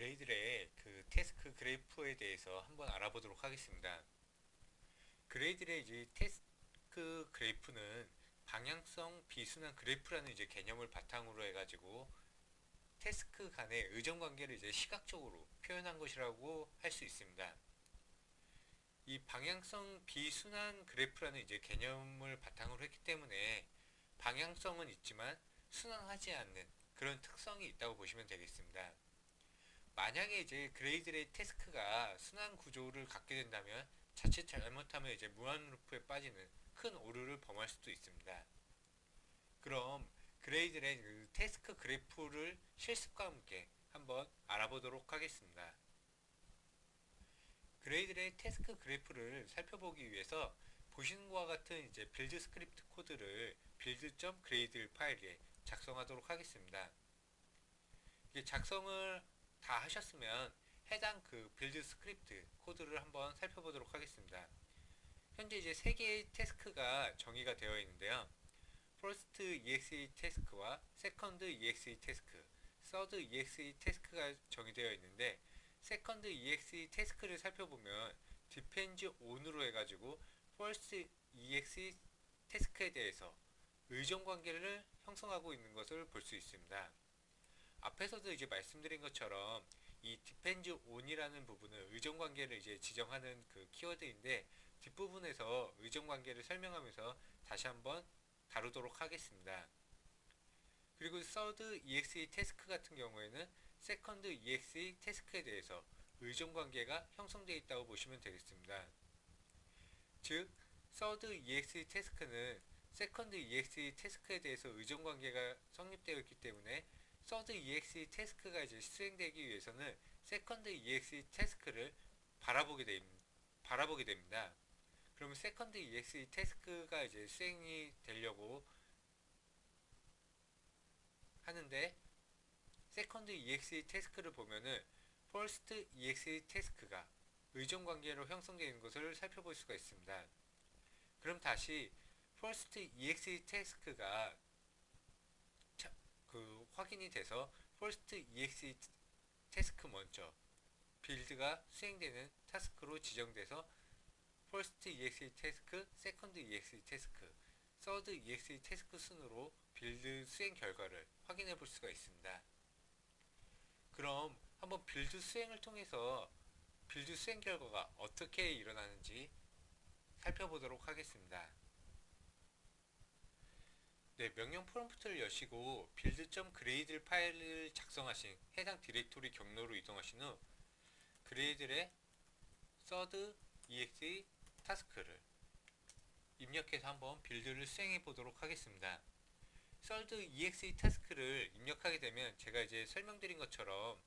그레이들의 그 태스크 그래프에 대해서 한번 알아보도록 하겠습니다. 그레이들의 이제 태스크 그래프는 방향성 비순환 그래프라는 이제 개념을 바탕으로 해가지고 태스크 간의 의정 관계를 이제 시각적으로 표현한 것이라고 할 수 있습니다. 이 방향성 비순환 그래프라는 이제 개념을 바탕으로 했기 때문에 방향성은 있지만 순환하지 않는 그런 특성이 있다고 보시면 되겠습니다. 만약에 이제 그레이들의 태스크가 순환 구조를 갖게 된다면 자칫 잘못하면 이제 무한 루프에 빠지는 큰 오류를 범할 수도 있습니다. 그럼 그레이들의 그 태스크 그래프를 실습과 함께 한번 알아보도록 하겠습니다. 그레이들의 태스크 그래프를 살펴보기 위해서 보시는 것과 같은 이제 빌드 스크립트 코드를 build.gradle 파일에 작성하도록 하겠습니다. 이게 작성을 다 하셨으면 해당 그 빌드 스크립트 코드를 한번 살펴보도록 하겠습니다. 현재 이제 세 개의 태스크가 정의가 되어 있는데요. first exe 태스크와 second exe 태스크, third exe 태스크가 정의되어 있는데 second exe 태스크를 살펴보면 depends on으로 해가지고 first exe 태스크에 대해서 의존 관계를 형성하고 있는 것을 볼 수 있습니다. 앞에서도 이제 말씀드린 것처럼 이 depends on이라는 부분은 의존 관계를 이제 지정하는 그 키워드인데 뒷부분에서 의존 관계를 설명하면서 다시 한번 다루도록 하겠습니다. 그리고 third exe 태스크 같은 경우에는 second exe 태스크에 대해서 의존 관계가 형성되어 있다고 보시면 되겠습니다. 즉 third exe 태스크는 second exe 태스크에 대해서 의존 관계가 성립되어 있기 때문에 third exe 태스크가 이제 수행되기 위해서는 second exe 태스크를 바라보게 됩, 바라보게 됩니다. 그러면 second exe 태스크가 이제 수행이 되려고 하는데 second exe 태스크를 보면은 first exe 태스크가 의존 관계로 형성되는 것을 살펴볼 수가 있습니다. 그럼 다시 first exe 태스크가 그 확인이 돼서 first exe 태스크 먼저 빌드가 수행되는 타스크로 지정돼서 first exe 태스크, second exe 태스크, third exe 태스크 순으로 빌드 수행 결과를 확인해 볼 수가 있습니다. 그럼 한번 빌드 수행을 통해서 빌드 수행 결과가 어떻게 일어나는지 살펴보도록 하겠습니다. 네, 명령 프롬프트를 여시고 build.gradle 파일을 작성하신 해당 디렉토리 경로로 이동하신 후 그레이들의 third exe 타스크를 입력해서 한번 빌드를 수행해 보도록 하겠습니다. third exe 타스크를 입력하게 되면 제가 이제 설명드린 것처럼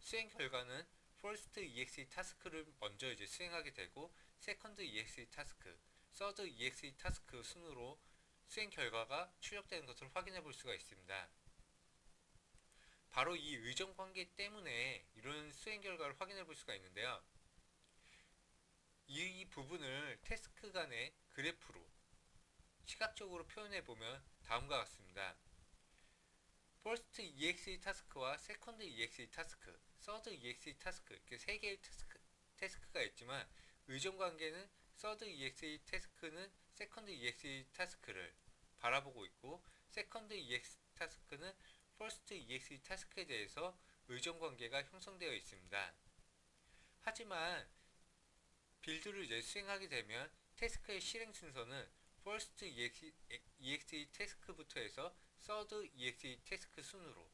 수행 결과는 first exe 타스크를 먼저 이제 수행하게 되고 second exe 타스크, third exe 타스크 순으로 수행 결과가 출력되는 것을 확인해 볼 수가 있습니다. 바로 이 의존 관계 때문에 이런 수행 결과를 확인해 볼 수가 있는데요. 이 부분을 태스크 간의 그래프로 시각적으로 표현해 보면 다음과 같습니다. first exe 타스크와 second exe 타스크, third exe 타스크 이렇게 세 개의 태스크, 태스크가 있지만 의존 관계는 third exe 태스크는 second exe 타스크를 바라보고 있고 second exe 타스크는 first exe 타스크에 대해서 의존 관계가 형성되어 있습니다. 하지만 빌드를 이제 수행하게 되면 태스크의 실행 순서는 first exe, exe 태스크부터 해서 third exe 태스크 순으로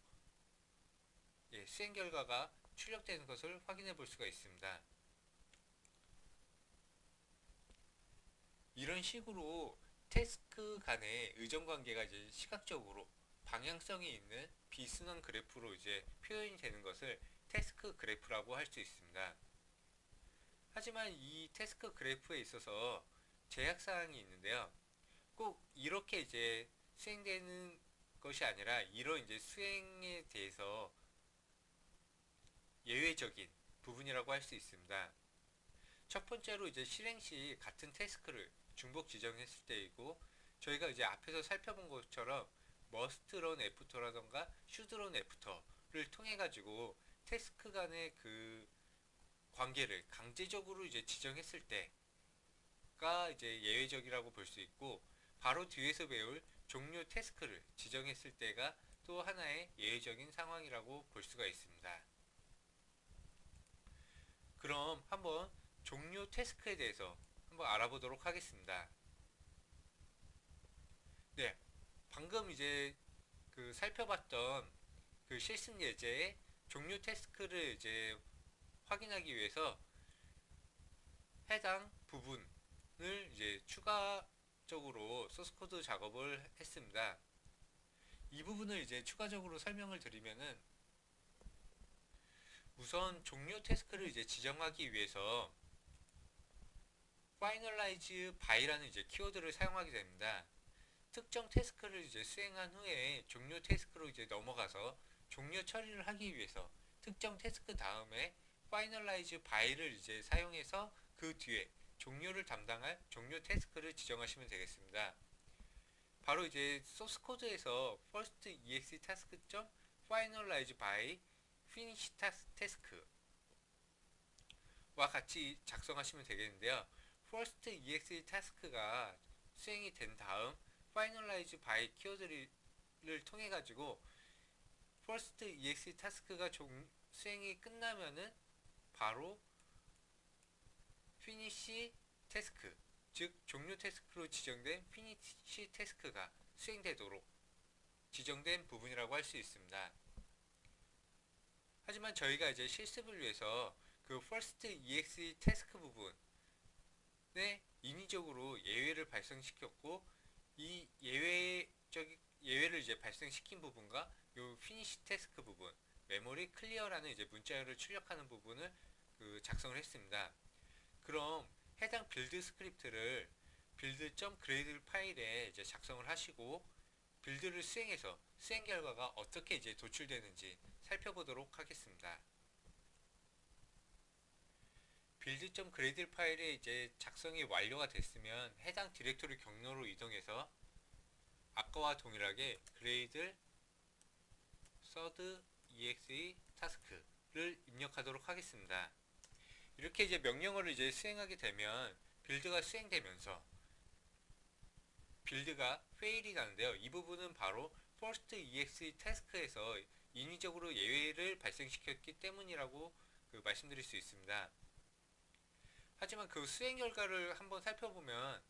예, 수행 결과가 출력되는 것을 확인해 볼 수가 있습니다. 이런 식으로 태스크 간의 의존 관계가 이제 시각적으로 방향성이 있는 비순환 그래프로 이제 표현이 되는 것을 태스크 그래프라고 할 수 있습니다. 하지만 이 태스크 그래프에 있어서 제약사항이 있는데요. 꼭 이렇게 이제 수행되는 것이 아니라 이런 이제 수행에 대해서 예외적인 부분이라고 할 수 있습니다. 첫 번째로 이제 실행 시 같은 태스크를 중복 지정했을 때이고 저희가 이제 앞에서 살펴본 것처럼 after라던가 should run after를 통해 가지고 태스크 간의 그 관계를 강제적으로 이제 지정했을 때가 이제 예외적이라고 볼 수 있고 바로 뒤에서 배울 종료 태스크를 지정했을 때가 또 하나의 예외적인 상황이라고 볼 수가 있습니다. 그럼 한번 종료 태스크에 대해서 한번 알아보도록 하겠습니다. 네, 방금 이제 그 살펴봤던 그 실습 예제의 종료 태스크를 이제 확인하기 위해서 해당 부분을 이제 추가적으로 소스 코드 작업을 했습니다. 이 부분을 이제 추가적으로 설명을 드리면은 우선 종료 태스크를 이제 지정하기 위해서 finalize by라는 이제 키워드를 사용하게 됩니다. 특정 태스크를 이제 수행한 후에 종료 태스크로 이제 넘어가서 종료 처리를 하기 위해서 특정 태스크 다음에 finalize by를 이제 사용해서 그 뒤에 종료를 담당할 종료 태스크를 지정하시면 되겠습니다. 바로 이제 소스 코드에서 first exe task finalize by finish task와 같이 작성하시면 되겠는데요. First exe task가 수행이 된 다음 finalize by 키워드를 통해 가지고 first exe task가 종, 수행이 끝나면은 바로 finish task 즉 종료 태스크로 지정된 finish task가 수행되도록 지정된 부분이라고 할 수 있습니다. 하지만 저희가 이제 실습을 위해서 그 first exe task 부분 에 인위적으로 예외를 발생시켰고 이 예외적 예외를 이제 발생시킨 부분과 요 finish task 부분 메모리 클리어라는 이제 문자열을 출력하는 부분을 그 작성을 했습니다. 그럼 해당 빌드 스크립트를 build.gradle 파일에 이제 작성을 하시고 빌드를 수행해서 수행 결과가 어떻게 이제 도출되는지 살펴보도록 하겠습니다. build.gradle 파일에 이제 작성이 완료가 됐으면 해당 디렉토리 경로로 이동해서 아까와 동일하게 gradle third exe task를 입력하도록 하겠습니다. 이렇게 이제 명령어를 이제 수행하게 되면 빌드가 수행되면서 빌드가 페일이 가는데요. 이 부분은 바로 first exe task에서 인위적으로 예외를 발생시켰기 때문이라고 그 말씀드릴 수 있습니다. 하지만 그 수행 결과를 한번 살펴보면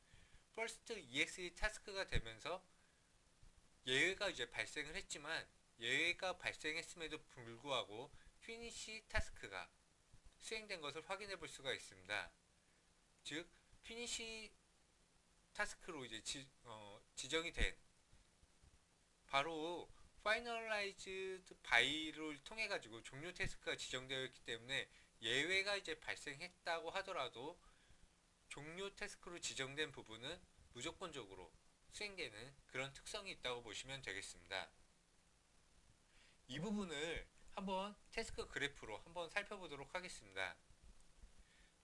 first exe task가 되면서 예외가 이제 발생을 했지만 예외가 발생했음에도 불구하고 finish task가 수행된 것을 확인해 볼 수가 있습니다. 즉 finish 타스크로 이제 지, 어, 지정이 된 바로 finalized by를 통해 가지고 종료 태스크가 지정되어 있기 때문에 예외가 이제 발생했다고 하더라도 종료 태스크로 지정된 부분은 무조건적으로 수행되는 그런 특성이 있다고 보시면 되겠습니다. 이 부분을 한번 태스크 그래프로 한번 살펴보도록 하겠습니다.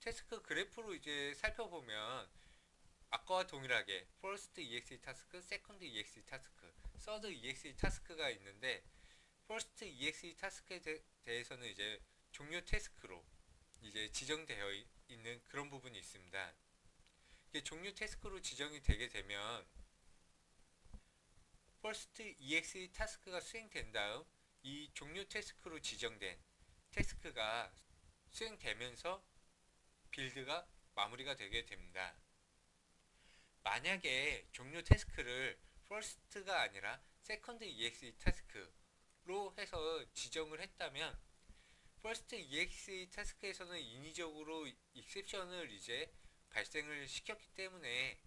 태스크 그래프로 이제 살펴보면 아까와 동일하게 first exe task, second exe task, third exe task가 있는데 first exe task에 대 해서는 이제 종료 태스크로 이제 지정되어 있는 그런 부분이 있습니다. 이게 종료 태스크로 지정이 되게 되면 first exe task가 수행된 다음 이 종료 태스크로 지정된 태스크가 수행되면서 빌드가 마무리가 되게 됩니다. 만약에 종료 태스크를 first가 아니라 second exe task로 해서 지정을 했다면 first exe task에서는 인위적으로 exception을 이제 발생을 시켰기 때문에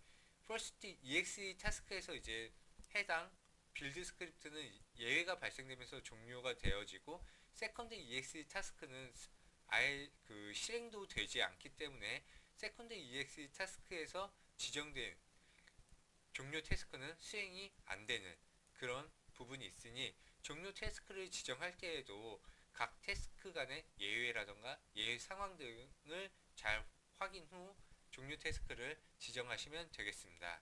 first exe task에서 이제 해당 빌드 스크립트는 예외가 발생되면서 종료가 되어지고 세컨드 EX 타스크는 아예 그 실행도 되지 않기 때문에 세컨드 EX 타스크에서 지정된 종료 태스크는 수행이 안 되는 그런 부분이 있으니 종료 태스크를 지정할 때에도 각 태스크 간의 예외라던가 예외 상황 등을 잘 확인 후 종료 태스크를 지정하시면 되겠습니다.